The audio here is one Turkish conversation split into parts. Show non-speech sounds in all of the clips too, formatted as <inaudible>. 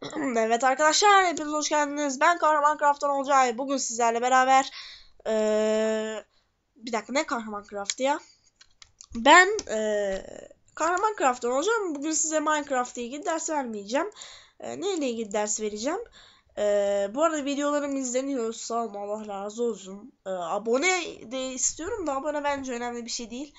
<clears throat> Evet arkadaşlar hepiniz hoş geldiniz. Ben Kahraman Craft'tan Olcay. Bugün sizlerle beraber ee, bir dakika ne Kahraman Craft ya? Ben ee, Kahraman Craft'tan olacağım. Bugün size Minecraft ile ilgili ders vermeyeceğim. E, ne ile ilgili ders vereceğim? E, bu arada videolarım izleniyor. Sağ olun Allah razı olsun. E, abone de istiyorum da abone bence önemli bir şey değil.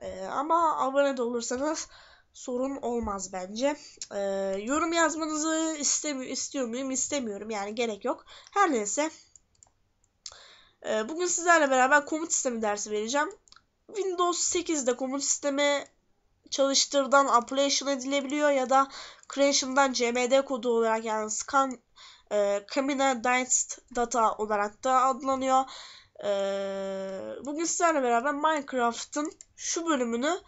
E, ama abone de olursanız sorun olmaz bence. Ee, yorum yazmanızı istemiyor, istiyor muyum? İstemiyorum. Yani gerek yok. Her neyse. Ee, bugün sizlerle beraber komut sistemi dersi vereceğim. Windows 8'de komut sistemi çalıştırdan appellation edilebiliyor ya da creation'dan cmd kodu olarak yani scan e, Diced Data olarak da adlanıyor. E, bugün sizlerle beraber Minecraft'ın şu bölümünü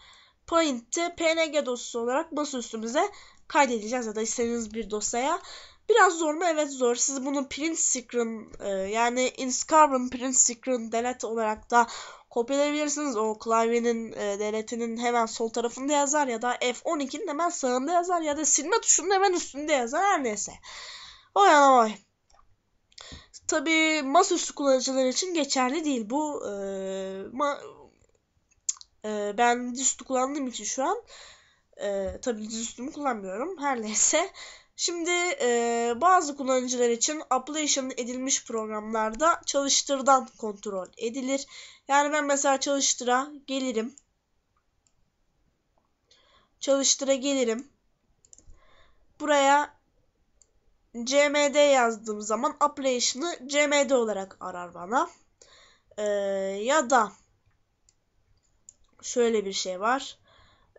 Paint'te PNG dosyası olarak masaüstümüze kaydedeceğiz ya da istediğiniz bir dosyaya. Biraz zor mu? Evet zor. Siz bunu print screen e, yani inscribe print screen delete olarak da kopyalayabilirsiniz. O klavyenin e, hemen sol tarafında yazar ya da F12'nin hemen sağında yazar ya da silme tuşunun hemen üstünde yazar her neyse. O yana oy. Tabi masaüstü kullanıcılar için geçerli değil bu. E, ma e, ben dizüstü kullandığım için şu an e, tabii dizüstümü kullanmıyorum. Her <laughs> neyse. Şimdi e, bazı kullanıcılar için appellation edilmiş programlarda çalıştırdan kontrol edilir. Yani ben mesela çalıştıra gelirim. Çalıştıra gelirim. Buraya cmd yazdığım zaman appellation'ı cmd olarak arar bana. Ee, ya da şöyle bir şey var.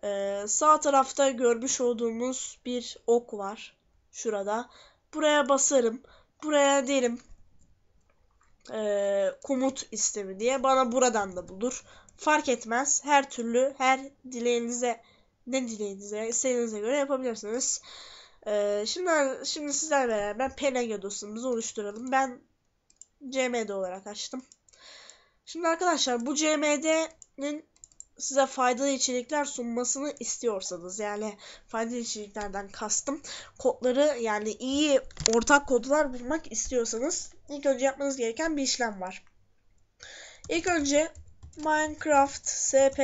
Ee, sağ tarafta görmüş olduğumuz bir ok var. Şurada. Buraya basarım. Buraya derim e, komut istemi diye. Bana buradan da bulur. Fark etmez. Her türlü her dileğinize ne dileğinize istediğinize göre yapabilirsiniz. Ee, şimdi şimdi sizlerle beraber PNG dosyamızı oluşturalım. Ben CMD olarak açtım. Şimdi arkadaşlar bu CMD'nin size faydalı içerikler sunmasını istiyorsanız yani faydalı içeriklerden kastım kodları yani iyi ortak kodlar bulmak istiyorsanız ilk önce yapmanız gereken bir işlem var. İlk önce Minecraft sp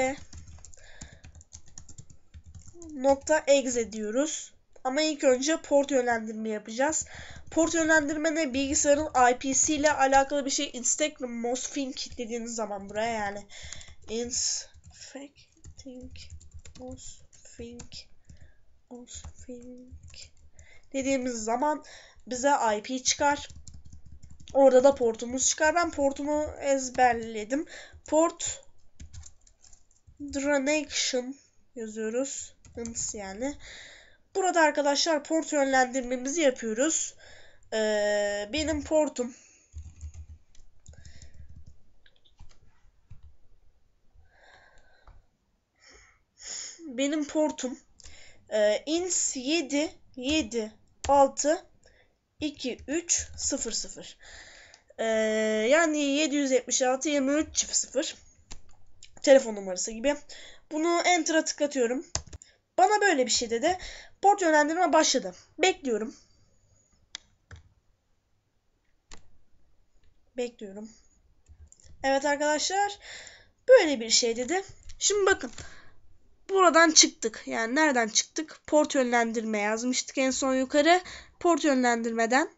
nokta exe diyoruz. Ama ilk önce port yönlendirme yapacağız. Port yönlendirme ne? Bilgisayarın IP'si ile alakalı bir şey. Instagram Mosfink dediğiniz zaman buraya yani. Ins Think os think os think dediğimiz zaman bize IP çıkar. Orada da portumuz çıkar. Ben portumu ezberledim. Port Dranation yazıyoruz. Hınts yani. Burada arkadaşlar port yönlendirmemizi yapıyoruz. Ee, benim portum benim portum. E, ins 7 7 6 2 3 0 0 e, yani 776 23 çift 0 telefon numarası gibi. Bunu enter'a tıklatıyorum. Bana böyle bir şey dedi. Port yönlendirme başladı. Bekliyorum. Bekliyorum. Evet arkadaşlar böyle bir şey dedi. Şimdi bakın buradan çıktık. Yani nereden çıktık? Port yönlendirme yazmıştık en son yukarı. Port yönlendirmeden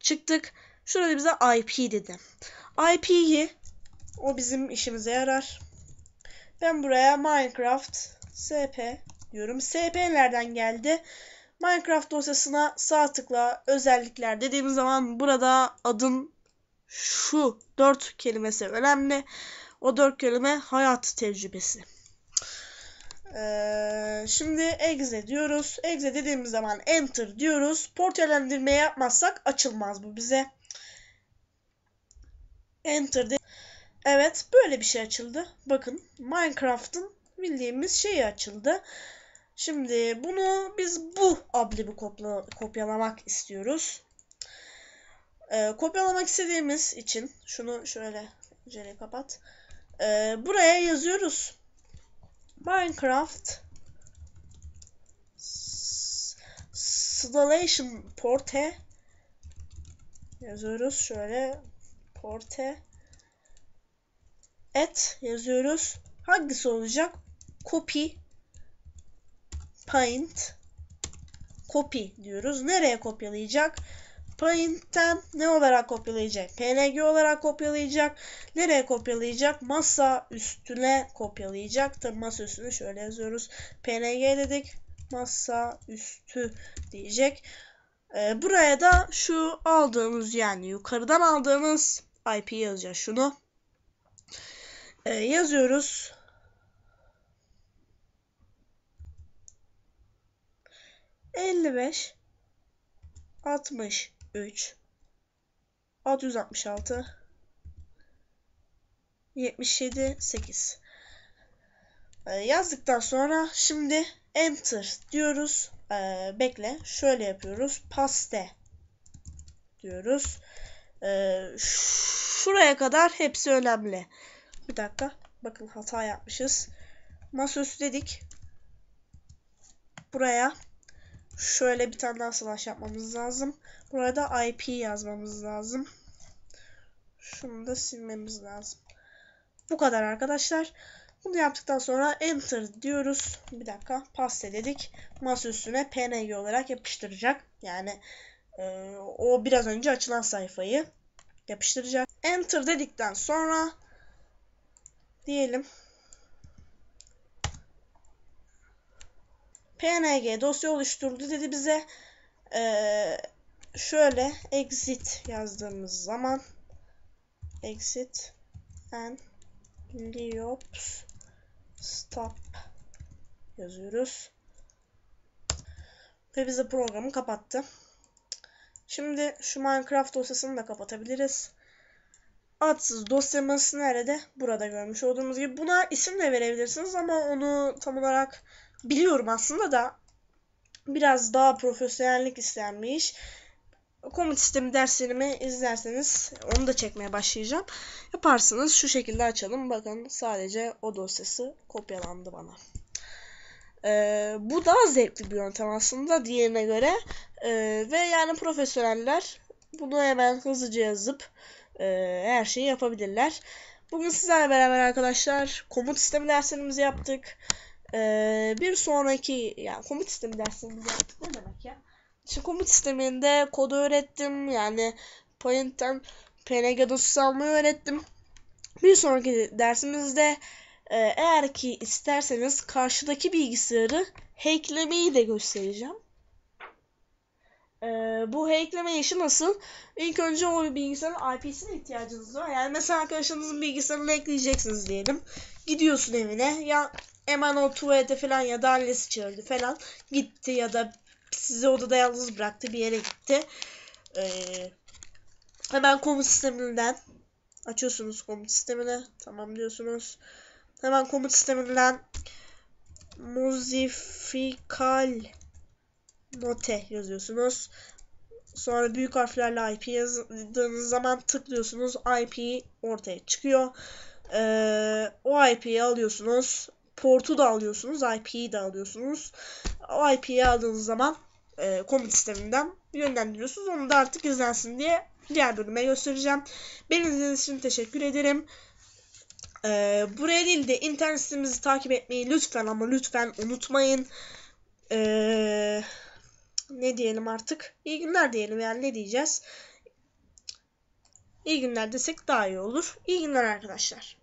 çıktık. Şurada bize IP dedi. IP'yi o bizim işimize yarar. Ben buraya Minecraft SP diyorum. SP nereden geldi? Minecraft dosyasına sağ tıkla özellikler dediğimiz zaman burada adın şu dört kelimesi önemli. O dört kelime hayat tecrübesi. Ee, şimdi exe diyoruz. Exe dediğimiz zaman enter diyoruz. Portelendirme yapmazsak açılmaz bu bize. Enter de Evet böyle bir şey açıldı. Bakın Minecraft'ın bildiğimiz şeyi açıldı. Şimdi bunu biz bu ablibi kopla, kopyalamak istiyoruz. Ee, kopyalamak istediğimiz için şunu şöyle pencereyi kapat. Ee, buraya yazıyoruz. Minecraft installation porte yazıyoruz şöyle porte et yazıyoruz. Hangisi olacak? Copy paint copy diyoruz. Nereye kopyalayacak? Paint'ten ne olarak kopyalayacak? PNG olarak kopyalayacak. Nereye kopyalayacak? Masa üstüne kopyalayacak. Tabi masa üstüne şöyle yazıyoruz. PNG dedik. Masa üstü diyecek. Ee, buraya da şu aldığımız yani yukarıdan aldığımız IP yazacağız şunu. Ee, yazıyoruz. Elli beş altmış üç altı yüz altmış altı yetmiş yedi sekiz yazdıktan sonra şimdi enter diyoruz ee, bekle şöyle yapıyoruz paste diyoruz ee, şuraya kadar hepsi önemli bir dakika. Bakın hata yapmışız. Masaüstü dedik. Buraya şöyle bir tane daha slash yapmamız lazım. Burada IP yazmamız lazım. Şunu da silmemiz lazım. Bu kadar arkadaşlar. Bunu yaptıktan sonra enter diyoruz. Bir dakika paste dedik. Masa üstüne png olarak yapıştıracak. Yani e, o biraz önce açılan sayfayı yapıştıracak. Enter dedikten sonra diyelim. PNG dosya oluşturdu dedi bize. Ee, şöyle exit yazdığımız zaman exit and liops stop yazıyoruz. Ve bize programı kapattı. Şimdi şu Minecraft dosyasını da kapatabiliriz adsız dosyamız nerede? Burada görmüş olduğumuz gibi. Buna isim de verebilirsiniz ama onu tam olarak biliyorum aslında da biraz daha profesyonellik isteyen bir iş. Komut sistemi derslerimi izlerseniz onu da çekmeye başlayacağım. Yaparsınız şu şekilde açalım. Bakın sadece o dosyası kopyalandı bana. Ee, bu daha zevkli bir yöntem aslında diğerine göre. Ee, ve yani profesyoneller bunu hemen hızlıca yazıp e, her şeyi yapabilirler. Bugün sizlerle beraber arkadaşlar komut sistemi derslerimizi yaptık. E, bir sonraki yani komut sistemi derslerimizi yaptık ne demek ya? Şimdi komut sisteminde kodu öğrettim. Yani Paint'ten PNG dosyası almayı öğrettim. Bir sonraki dersimizde e, eğer ki isterseniz karşıdaki bilgisayarı hacklemeyi de göstereceğim. Ee, bu hackleme işi nasıl? İlk önce o bilgisayarın IP'sine ihtiyacınız var. Yani mesela arkadaşınızın bilgisayarını ekleyeceksiniz diyelim. Gidiyorsun evine ya hemen o tuvalete falan ya da annesi çağırdı falan. Gitti ya da sizi odada yalnız bıraktı bir yere gitti. Ee, hemen komut sisteminden açıyorsunuz komut sistemini. Tamam diyorsunuz. Hemen komut sisteminden muzifikal note yazıyorsunuz. Sonra büyük harflerle IP yazdığınız zaman tıklıyorsunuz. IP ortaya çıkıyor. Ee, o IP'yi alıyorsunuz. Portu da alıyorsunuz. IP'yi de alıyorsunuz. O IP'yi aldığınız zaman e, komut sisteminden yönlendiriyorsunuz. Onu da artık izlensin diye diğer bölüme göstereceğim. Beni izlediğiniz için teşekkür ederim. Ee, buraya değil de internet sitemizi takip etmeyi lütfen ama lütfen unutmayın. Eee ne diyelim artık? İyi günler diyelim yani ne diyeceğiz? İyi günler desek daha iyi olur. İyi günler arkadaşlar.